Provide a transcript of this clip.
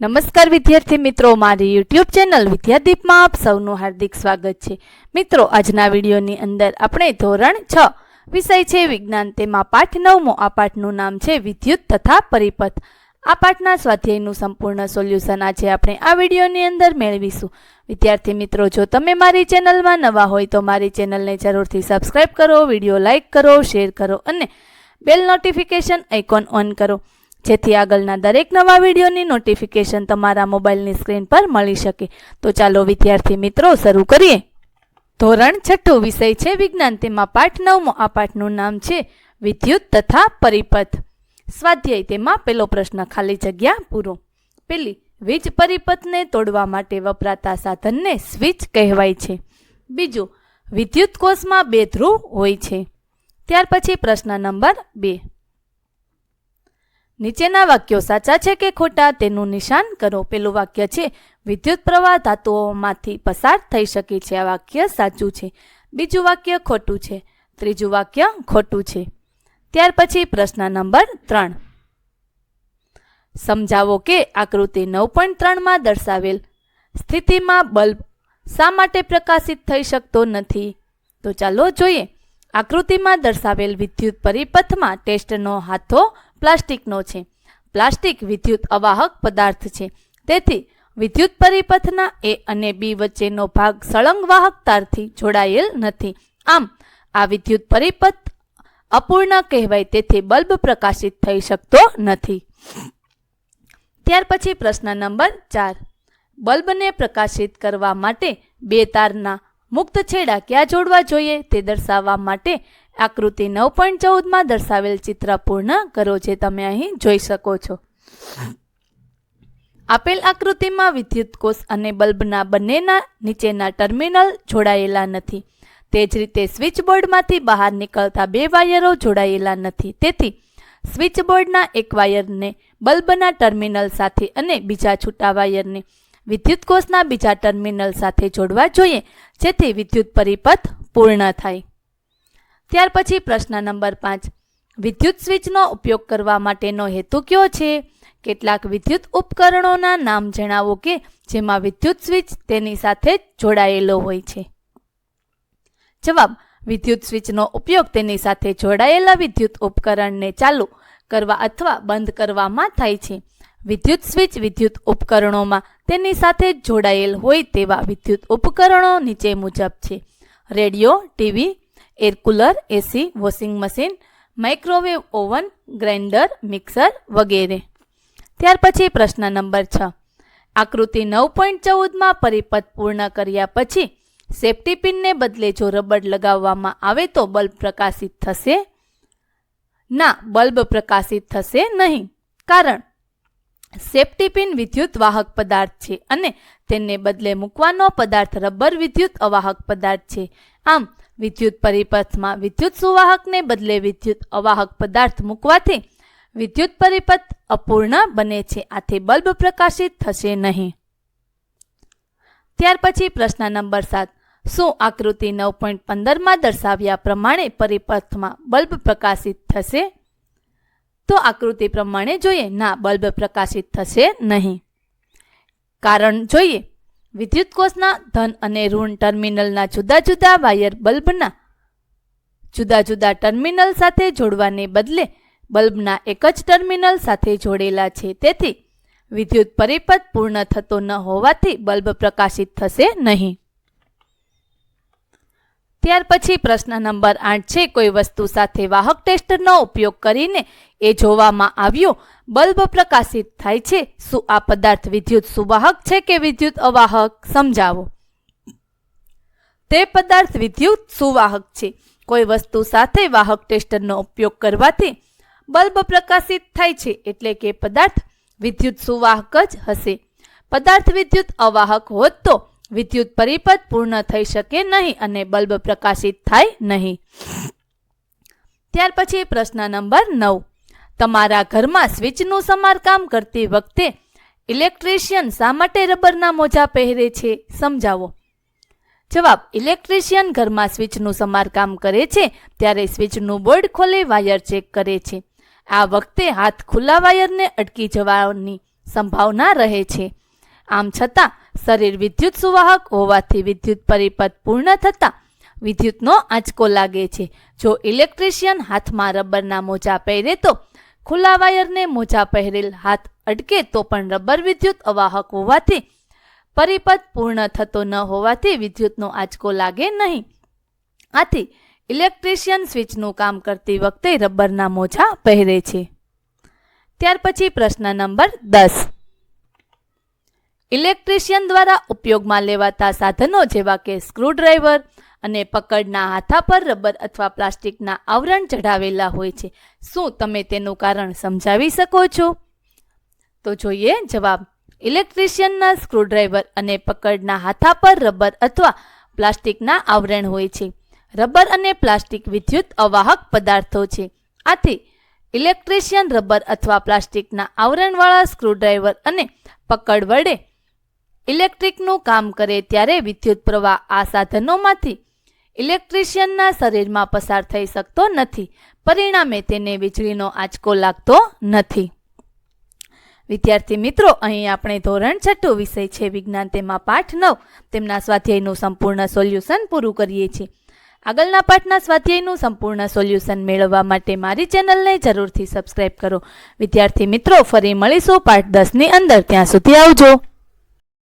નમસ્કાર વિદ્યાર્થી મિત્રો, મારી યુટ્યુબ ચેનલ વિદ્યાદીપમાં આપ સૌનું હાર્દિક સ્વાગત છે. મિત્રો, આજના વિડીયોની અંદર આપણે ધોરણ છ વિષય છે વિજ્ઞાન. તેમાં પાઠ નવમો, આ પાઠનું નામ છે વિદ્યુત તથા પરિપથ. આ પાઠના સ્વાધ્યાયનું સંપૂર્ણ સોલ્યુશન આજે આપણે આ વિડીયોની અંદર મેળવીશું. વિદ્યાર્થી મિત્રો, જો તમે મારી ચેનલમાં નવા હોય તો મારી ચેનલને જરૂરથી સબસ્ક્રાઇબ કરો, વીડિયો લાઇક કરો, શેર કરો અને બેલ નોટિફિકેશન આઇકોન ઓન કરો. જેથી આગળના દરેક નવા વિડીયોની નોટિફિકેશન તમારા મોબાઈલની સ્ક્રીન પર મળી શકે. તો ચાલો વિદ્યાર્થી મિત્રો, શરૂ કરીએ. ધોરણ છઠ્ઠું વિષય છે વિજ્ઞાન. તેમાં પાઠ નવમો, આ પાઠનું નામ છે વિદ્યુત તથા પરિપથ. સ્વાધ્યાય તેમાં પેલો પ્રશ્ન ખાલી જગ્યા પૂરો. પેલી, વીજ પરિપથને તોડવા માટે વપરાતા સાધનને સ્વિચ કહેવાય છે. બીજું, વિદ્યુત કોષમાં બે ધ્રુવ હોય છે. ત્યાર પછી પ્રશ્ન નંબર બે. નીચેના વાક્યો સાચા છે કે ખોટા તેનું નિશાન કરો. પેલું વાક્ય છે, વિદ્યુત પ્રવાહ ધાતુઓમાંથી પસાર થઈ શકે છે. આ વાક્ય સાચું છે. બીજું વાક્ય ખોટું છે. ત્રીજું વાક્ય ખોટું છે. ત્યાર પછી પ્રશ્ન નંબર ત્રણ. સમજાવો કે આકૃતિ નવ પોઈન્ટ ત્રણમાં દર્શાવેલ સ્થિતિમાં બલ્બ શા માટે પ્રકાશિત થઈ શકતો નથી? તો ચાલો જોઈએ. આકૃતિમાં દર્શાવેલ વિદ્યુત પરિપથમાં ટેસ્ટનો હાથો પ્લાસ્ટિકનો છે. પ્લાસ્ટિક વિદ્યુત અવાહક પદાર્થ છે. તેથી વિદ્યુત પરિપથના એ અને બી વચ્ચેનો ભાગ સળંગ વાહક તારથી જોડાયેલ નથી. આમ, આ વિદ્યુત પરિપથ અપૂર્ણ કહેવાય તેથી બલ્બ પ્રકાશિત થઈ શકતો નથી. ત્યાર પછી પ્રશ્ન નંબર ચાર. બલ્બને પ્રકાશિત કરવા માટે બે તારના મુક્ત છેડા ક્યાં જોડવા જોઈએ તે દર્શાવવા માટે આકૃતિ નવ પોઈન્ટ ચૌદમાં દર્શાવેલ ચિત્ર પૂર્ણ કરો જે તમે અહીં જોઈ શકો છો. આપેલ આકૃતિમાં વિદ્યુત કોષ અને બલ્બના બંનેના નીચેના ટર્મિનલ જોડાયેલા નથી. તે જ રીતે સ્વિચબોર્ડમાંથી બહાર નીકળતા બે વાયરો જોડાયેલા નથી. તેથી, સ્વિચબોર્ડના એક વાયરને બલ્બના ટર્મિનલ સાથે અને બીજા છૂટા વાયરને વિદ્યુત કોષના બીજા ટર્મિનલ સાથે જોડવા જોઈએ, જેથી વિદ્યુત પરિપથ પૂર્ણ થાય. ત્યાર પછી પ્રશ્ન નંબર પાંચ. વિદ્યુત સ્વિચનો ઉપયોગ કરવા માટેનો હેતુ કયો છે? કેટલાક વિદ્યુત ઉપકરણોના નામ જણાવો કે જેમાં વિદ્યુત સ્વિચ તેની સાથે જોડાયેલો હોય છે. જવાબ. વિદ્યુત સ્વિચનો ઉપયોગ તેની સાથે જોડાયેલા વિદ્યુત ઉપકરણને ચાલુ કરવા અથવા બંધ કરવામાં થાય છે. વિદ્યુત સ્વિચ વિદ્યુત ઉપકરણોમાં તેની સાથે જોડાયેલ હોય તેવા વિદ્યુત ઉપકરણો નીચે મુજબ છે. Radio, TV air cooler AC washing machine microwave oven grinder mixer વગેરે. ત્યાર પછી પ્રશ્ન નંબર છ. આકૃતિ નવ પોઈન્ટ ચૌદમાં પરિપથ પૂર્ણ કર્યા પછી સેફ્ટી પિનને બદલે જો રબર લગાવવામાં આવે તો બલ્બ પ્રકાશિત થશે? ના, બલ્બ પ્રકાશિત થશે નહીં. કારણ સેફ્ટી પિન વિદ્યુત વાહક પદાર્થ છે અને તેને બદલે મૂકવાનો પદાર્થ રબર વિદ્યુત અવાહક પદાર્થ છે. આમ, વિદ્યુત પરિપથમાં વિદ્યુત સુવાહકને બદલે વિદ્યુત અવાહક પદાર્થ મૂકવાથી વિદ્યુત પરિપથ અપૂર્ણ બને છે. આથી બલ્બ પ્રકાશિત થશે નહીં. ત્યાર પછી પ્રશ્ન નંબર સાત. શું આકૃતિ નવ પોઈન્ટ પંદરમાં દર્શાવ્યા પ્રમાણે પરિપથમાં બલ્બ પ્રકાશિત થશે? તો આકૃતિ પ્રમાણે જોઈએ. ના, બલ્બ પ્રકાશિત થશે નહીં. કારણ જોઈએ. વિદ્યુત કોષના ધન અને ઋણ ટર્મિનલના જુદા જુદા વાયર બલ્બના જુદા જુદા ટર્મિનલ સાથે જોડવાને બદલે બલ્બના એક જ ટર્મિનલ સાથે જોડેલા છે. તેથી વિદ્યુત પરિપથ પૂર્ણ થતો ન હોવાથી બલ્બ પ્રકાશિત થશે નહીં. ત્યાર પછી પ્રશ્ન નંબર આઠ છે, કોઈ વસ્તુ સાથે વાહક ટેસ્ટરનો ઉપયોગ કરીને એ જોવામાં આવ્યો. બલ્બ પ્રકાશિત થાય છે. શું આ પદાર્થ વિદ્યુત સુવાહક છે કે વિદ્યુત અવાહક? સમજાવો. તે પદાર્થ વિદ્યુત સુવાહક છે. કોઈ વસ્તુ સાથે વાહક ટેસ્ટરનો ઉપયોગ કરવાથી બલ્બ પ્રકાશિત થાય છે એટલે કે પદાર્થ વિદ્યુત સુવાહક જ હશે. પદાર્થ વિદ્યુત અવાહક હોત તો વિદ્યુત પરિપથ પૂર્ણ થઈ શકે નહીં અને બલ્બ પ્રકાશિત થાય નહીં. ત્યાર પછી પ્રશ્ન નંબર નવ. તમારા ઘરમાં સ્વિચનું સમારકામ કરતી વખતે ઇલેક્ટ્રિશિયન શા માટે રબરના મોજા પહેરે છે, સમજાવો. જવાબ, ઇલેક્ટ્રિશિયન ઘરમાં સ્વિચનું સમારકામ કરે છે, ત્યારે સ્વિચનું બોર્ડ ખોલી, વાયર ચેક કરે છે. આ વખતે હાથ ખુલ્લા વાયરને અટકી જવાની સંભાવના રહે છે. આમ છતાં શરીર વિદ્યુત સુવાહક હોવાથી વિદ્યુત પરિપથ પૂર્ણ થતાં વિદ્યુતનો આંચકો લાગે છે. જો ઇલેક્ટ્રિશિયન હાથમાં રબરના મોજા પહેરે તો ખુલ્લા વાયરને મોજા પહેરેલ હાથ અટકે તો પણ રબર વિદ્યુત અવાહક હોવાથી પરિપથ પૂર્ણ થતો ન હોવાથી વિદ્યુતનો આંચકો લાગે નહીં. આથી ઇલેક્ટ્રિશિયન સ્વિચનું કામ કરતી વખતે રબરના મોજા પહેરે છે. ત્યાર પછી પ્રશ્ન નંબર દસ. ઇલેક્ટ્રિશિયન દ્વારા ઉપયોગમાં લેવાતા સાધનો જેવા કે સ્ક્રૂડ્રાઈવર અને પકડના હાથા પર રબર અથવા પ્લાસ્ટિકના આવરણ ચઢાવેલા હોય છે. શું તમે તેનું કારણ સમજાવી શકો છો? તો જોઈએ જવાબ. ઇલેક્ટ્રિશિયનના સ્ક્રૂડ્રાઈવર અને પકડના હાથા પર રબર અથવા પ્લાસ્ટિકના આવરણ હોય છે. રબર અને પ્લાસ્ટિક વિદ્યુત અવાહક પદાર્થો છે. આથી ઇલેક્ટ્રિશિયન રબર અથવા પ્લાસ્ટિકના આવરણવાળા સ્ક્રૂડ્રાઈવર અને પકડ વડે ઇલેક્ટ્રિકનું કામ કરે ત્યારે વિદ્યુત પ્રવાહ આ સાધનોમાંથી ઇલેક્ટ્રિશિયનના શરીરમાં પસાર થઈ શકતો નથી. પરિણામે તેને વીજળીનો આંચકો લાગતો નથી. વિદ્યાર્થી મિત્રો, અહીં આપણે ધોરણ છઠ્ઠું વિષય છે, વિજ્ઞાન. તેમાં પાઠ નવ. તેમના સ્વાધ્યાયનું સંપૂર્ણ સોલ્યુશન પૂરું કરીએ છીએ. આગળના પાઠના સ્વાધ્યાયનું સંપૂર્ણ સોલ્યુશન મેળવવા માટે મારી ચેનલને જરૂરથી સબસ્ક્રાઇબ કરો. વિદ્યાર્થી મિત્રો, ફરી મળીશું પાઠ દસની અંદર. ત્યાં સુધી આવજો.